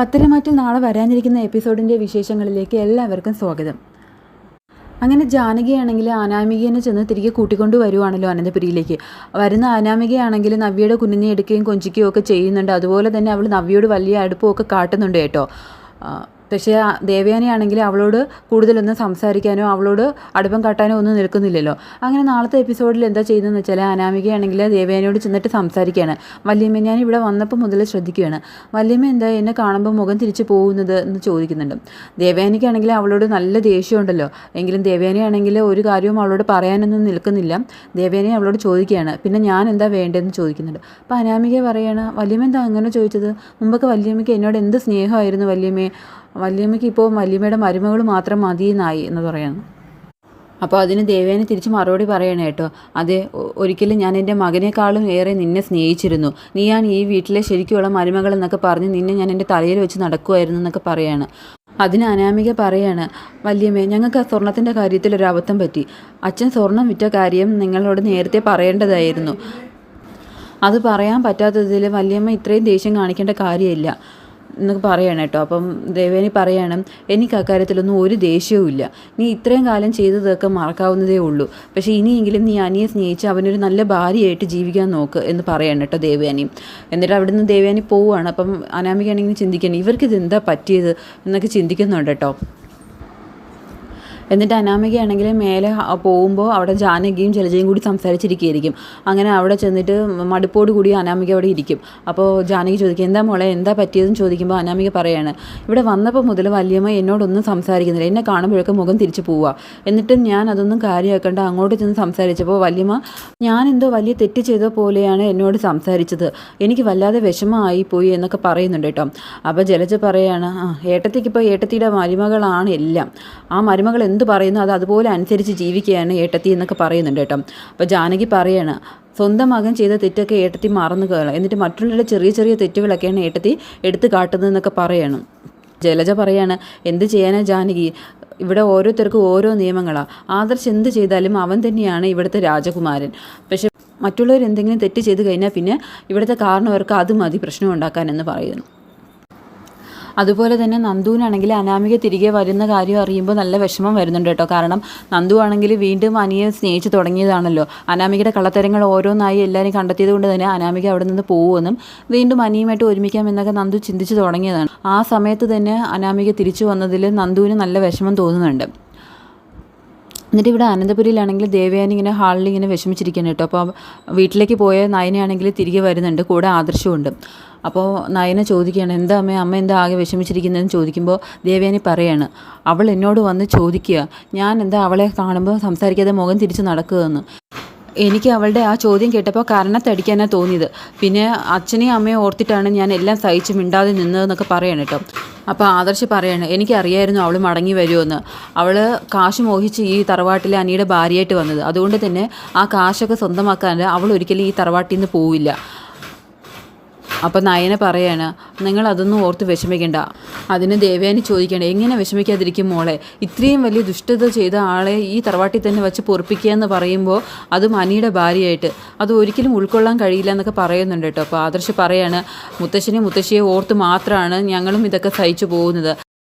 പത്തരമാറ്റിൽ നാളെ വരാനിരിക്കുന്ന എപ്പിസോഡിന്റെ വിശേഷങ്ങളിലേക്ക് എല്ലാവർക്കും സ്വാഗതം. അങ്ങനെ ജാനകിയാണെങ്കിൽ അനാമികേനെ ചെന്ന് തിരികെ കൂട്ടിക്കൊണ്ട് വരുവാണല്ലോ അനന്തപുരിയിലേക്ക്. വരുന്ന അനാമികയാണെങ്കിൽ നവ്യയുടെ കുഞ്ഞിനെ എടുക്കുകയും കൊഞ്ചിക്കുകയും ഒക്കെ ചെയ്യുന്നുണ്ട്. അതുപോലെ തന്നെ അവൾ നവ്യയോട് വലിയ അടുപ്പമൊക്കെ കാട്ടുന്നുണ്ട് കേട്ടോ. പക്ഷേ ദേവയാനിയാണെങ്കിൽ അവളോട് കൂടുതലൊന്നും സംസാരിക്കാനോ അവളോട് അടുപ്പം കാട്ടാനോ ഒന്നും നിൽക്കുന്നില്ലല്ലോ. അങ്ങനെ നാളത്തെ എപ്പിസോഡിൽ എന്താ ചെയ്യുന്നതെന്ന് വെച്ചാൽ അനാമികയാണെങ്കിൽ ദേവയാനിയോട് ചെന്നിട്ട് സംസാരിക്കുകയാണ്. വല്യമ്മ ഞാൻ ഇവിടെ വന്നപ്പോൾ മുതൽ ശ്രദ്ധിക്കുകയാണ്. വല്യമ്മ എന്താ എന്നെ കാണുമ്പോൾ മുഖം തിരിച്ചു പോകുന്നത് എന്ന് ചോദിക്കുന്നുണ്ട്. ദേവയാനിക്കാണെങ്കിൽ അവളോട് നല്ല ദേഷ്യമുണ്ടല്ലോ. എങ്കിലും ദേവയാനിയാണെങ്കിൽ ഒരു കാര്യവും അവളോട് പറയാനൊന്നും നിൽക്കുന്നില്ല. ദേവയാനി അവളോട് ചോദിക്കുകയാണ്. പിന്നെ ഞാൻ എന്താ വേണ്ടതെന്ന്? ചോദിക്കുന്നുണ്ട്. അപ്പോൾ അനാമിക പറയുകയാണ് വല്യമ്മ എന്താ അങ്ങനെ ചോദിച്ചത്? മുമ്പൊക്കെ വല്യമ്മയ്ക്ക് എന്നോട് എന്ത് സ്നേഹമായിരുന്നു വല്യമ്മയെ വല്യമ്മയ്ക്ക് ഇപ്പോൾ വല്യമ്മയുടെ മരുമകൾ മാത്രം മതിയെന്നായി എന്ന് പറയുന്നു. അപ്പോൾ അതിന് ദേവേനെ തിരിച്ച് മറുപടി പറയണേ കേട്ടോ. അതെ ഒരിക്കലും ഞാൻ എന്റെ മകനേക്കാളും ഏറെ നിന്നെ സ്നേഹിച്ചിരുന്നു. നീയാണ് ഈ വീട്ടിലെ ശരിക്കുള്ള മരുമകൾ എന്നൊക്കെ പറഞ്ഞ് നിന്നെ ഞാൻ എന്റെ തലയിൽ വെച്ച് നടക്കുമായിരുന്നു എന്നൊക്കെ പറയാണ്. അതിന് അനാമിക പറയാണ് വല്യമ്മേ ഞങ്ങൾക്ക് ആ സ്വർണത്തിന്റെ കാര്യത്തിൽ ഒരു അബദ്ധം പറ്റി. അച്ഛൻ സ്വർണം വിറ്റ കാര്യം നിങ്ങളോട് നേരത്തെ പറയേണ്ടതായിരുന്നു. അത് പറയാൻ പറ്റാത്തതിൽ വല്യമ്മ ഇത്രയും ദേഷ്യം കാണിക്കേണ്ട കാര്യമില്ല. എന്നൊക്കെ പറയണം കേട്ടോ. അപ്പം ദേവേനി പറയണം എനിക്ക് അക്കാര്യത്തിലൊന്നും ഒരു ദേഷ്യവും ഇല്ല. നീ ഇത്രയും കാലം ചെയ്തതൊക്കെ മറക്കാവുന്നതേ ഉള്ളൂ. പക്ഷേ ഇനിയെങ്കിലും നീ അനിയെ സ്നേഹിച്ച് അവനൊരു നല്ല ഭാര്യയായിട്ട് ജീവിക്കാൻ നോക്ക് എന്ന് പറയണം കേട്ടോ ദേവയാനി എന്നിട്ട് അവിടെ നിന്ന് ദേവയാനി പോവുകയാണ്. അപ്പം അനാമികയാണെങ്കിൽ ചിന്തിക്കണം ഇവർക്ക് എന്താ പറ്റിയത്? എന്നൊക്കെ ചിന്തിക്കുന്നുണ്ട് കേട്ടോ. എന്നിട്ട് അനാമികയാണെങ്കിൽ മേലെ പോകുമ്പോൾ അവിടെ ജാനകിയും ജലജയും കൂടി സംസാരിച്ചിരിക്കുകയായിരിക്കും. അങ്ങനെ അവിടെ ചെന്നിട്ട് മടുപ്പോട് കൂടി അനാമിക അവിടെ ഇരിക്കും. അപ്പോൾ ജാനകി ചോദിക്കും എന്താ മോളെ എന്താ പറ്റിയതെന്ന് ചോദിക്കുമ്പോൾ അനാമിക പറയാണ് ഇവിടെ വന്നപ്പോൾ മുതൽ വല്യമ്മ എന്നോടൊന്നും സംസാരിക്കുന്നില്ല. എന്നെ കാണുമ്പോഴൊക്കെ മുഖം തിരിച്ചു പോവുക എന്നിട്ട് ഞാൻ അതൊന്നും കാര്യമാക്കേണ്ട അങ്ങോട്ട് ചെന്ന് സംസാരിച്ചപ്പോൾ വല്യമ്മ ഞാൻ എന്തോ വലിയ തെറ്റ് ചെയ്ത പോലെയാണ് എന്നോട് സംസാരിച്ചത്. എനിക്ക് വല്ലാതെ വിഷമമായി പോയി എന്നൊക്കെ പറയുന്നുണ്ട് കേട്ടോ. അപ്പോൾ ജലജ പറയാണ് ആ ഏട്ടത്തിക്കിപ്പോൾ ഏട്ടത്തിയുടെ മരുമകളാണ് എല്ലാം. ആ മരുമകൾ എന്ത് പറയുന്നു അത് അതുപോലെ അനുസരിച്ച് ജീവിക്കുകയാണ് ഏട്ടത്തി എന്നൊക്കെ പറയുന്നുണ്ട് കേട്ടോ. അപ്പോൾ ജാനകി പറയാണ് സ്വന്തം മകൻ ചെയ്ത തെറ്റൊക്കെ ഏട്ടത്തി മറന്നു കയറണം എന്നിട്ട് മറ്റുള്ളവരുടെ ചെറിയ ചെറിയ തെറ്റുകളൊക്കെയാണ് ഏട്ടത്തി എടുത്തു കാട്ടുന്നതെന്നൊക്കെ പറയണം. ജലജ പറയാണ് എന്ത് ചെയ്യാനാ ജാനകി? ഇവിടെ ഓരോരുത്തർക്കും ഓരോ നിയമങ്ങളാണ് ആദർശ് എന്ത് ചെയ്താലും അവൻ തന്നെയാണ് ഇവിടുത്തെ രാജകുമാരൻ. പക്ഷെ മറ്റുള്ളവർ എന്തെങ്കിലും തെറ്റ് ചെയ്ത് കഴിഞ്ഞാൽ പിന്നെ ഇവിടുത്തെ കാരണവർക്ക് അത് മതി പ്രശ്നം ഉണ്ടാക്കാനെന്ന് പറയുന്നു. അതുപോലെ തന്നെ നന്ദുവിനാണെങ്കിൽ അനാമിക തിരികെ വരുന്ന കാര്യം അറിയുമ്പോൾ നല്ല വിഷമം വരുന്നുണ്ട് കേട്ടോ. കാരണം നന്ദു ആണെങ്കിൽ വീണ്ടും അനിയെ സ്നേഹിച്ച് തുടങ്ങിയതാണല്ലോ. അനാമികയുടെ കള്ളത്തരങ്ങൾ ഓരോന്നായി എല്ലാവരും കണ്ടെത്തിയത് കൊണ്ട് തന്നെ അനാമിക അവിടെ നിന്ന് പോകുമെന്നും വീണ്ടും അനിയുമായിട്ട് ഒരുമിക്കാം എന്നൊക്കെ നന്ദു ചിന്തിച്ച് തുടങ്ങിയതാണ്. ആ സമയത്ത് തന്നെ അനാമിക തിരിച്ചു വന്നതിൽ നന്ദുവിന് നല്ല വിഷമം തോന്നുന്നുണ്ട്. എന്നിട്ട് ഇവിടെ അനന്തപുരിയിലാണെങ്കിൽ ദേവയാനി ഇങ്ങനെ ഹാളിൽ ഇങ്ങനെ വിഷമിച്ചിരിക്കുന്നു കേട്ടോ. അപ്പോൾ വീട്ടിലേക്ക് പോയ നയനയാണെങ്കിൽ തിരികെ വരുന്നുണ്ട്. കൂടെ ആദർശമുണ്ട് അപ്പോൾ നയന ചോദിക്കുകയാണ് എന്താ അമ്മ അമ്മ എന്താ ആകെ വിഷമിച്ചിരിക്കുന്നതെന്ന് ചോദിക്കുമ്പോൾ ദേവയാനി പറയാണ് അവൾ എന്നോട് വന്ന് ചോദിക്കുക ഞാൻ എന്താ അവളെ കാണുമ്പോൾ സംസാരിക്കാതെ മുഖം തിരിച്ച് നടക്കുകയെന്ന്. എനിക്ക് അവളുടെ ആ ചോദ്യം കേട്ടപ്പോൾ കരണത്തടിക്കാനാണ് തോന്നിയത്. പിന്നെ അച്ഛനെയും അമ്മയും ഓർത്തിട്ടാണ് ഞാൻ എല്ലാം സഹിച്ച് മിണ്ടാതെ നിന്നതെന്നൊക്കെ പറയണം കേട്ടോ. അപ്പോൾ ആദർശ് പറയാണ് എനിക്കറിയായിരുന്നു അവൾ മടങ്ങി വരുമെന്ന്. അവൾ കാശ് മോഹിച്ച് ഈ തറവാട്ടിലെ അനിയുടെ ഭാര്യയായിട്ട് വന്നത്. അതുകൊണ്ട് തന്നെ ആ കാശൊക്കെ സ്വന്തമാക്കാൻ അവൾ ഒരിക്കലും ഈ തറവാട്ടിൽ നിന്ന് പോവില്ല. അപ്പം നയന പറയാണ് നിങ്ങൾ അതൊന്നും ഓർത്ത് വിഷമിക്കേണ്ട. അതിന് ദേവയാനി ചോദിക്കേണ്ട എങ്ങനെ വിഷമിക്കാതിരിക്കും മോളെ? ഇത്രയും വലിയ ദുഷ്ടത ചെയ്ത ആളെ ഈ തറവാട്ടിൽ തന്നെ വെച്ച് പൊറപ്പിക്കുക എന്ന് പറയുമ്പോൾ അതും അനിയുടെ ഭാര്യയായിട്ട്. അത് ഒരിക്കലും ഉൾക്കൊള്ളാൻ കഴിയില്ല എന്നൊക്കെ പറയുന്നുണ്ട് കേട്ടോ. അപ്പോൾ ആദർശ് പറയാണ് മുത്തശ്ശനെ മുത്തശ്ശിയെ ഓർത്ത് മാത്രമാണ് ഞങ്ങളും ഇതൊക്കെ സഹിച്ചു പോകുന്നത്.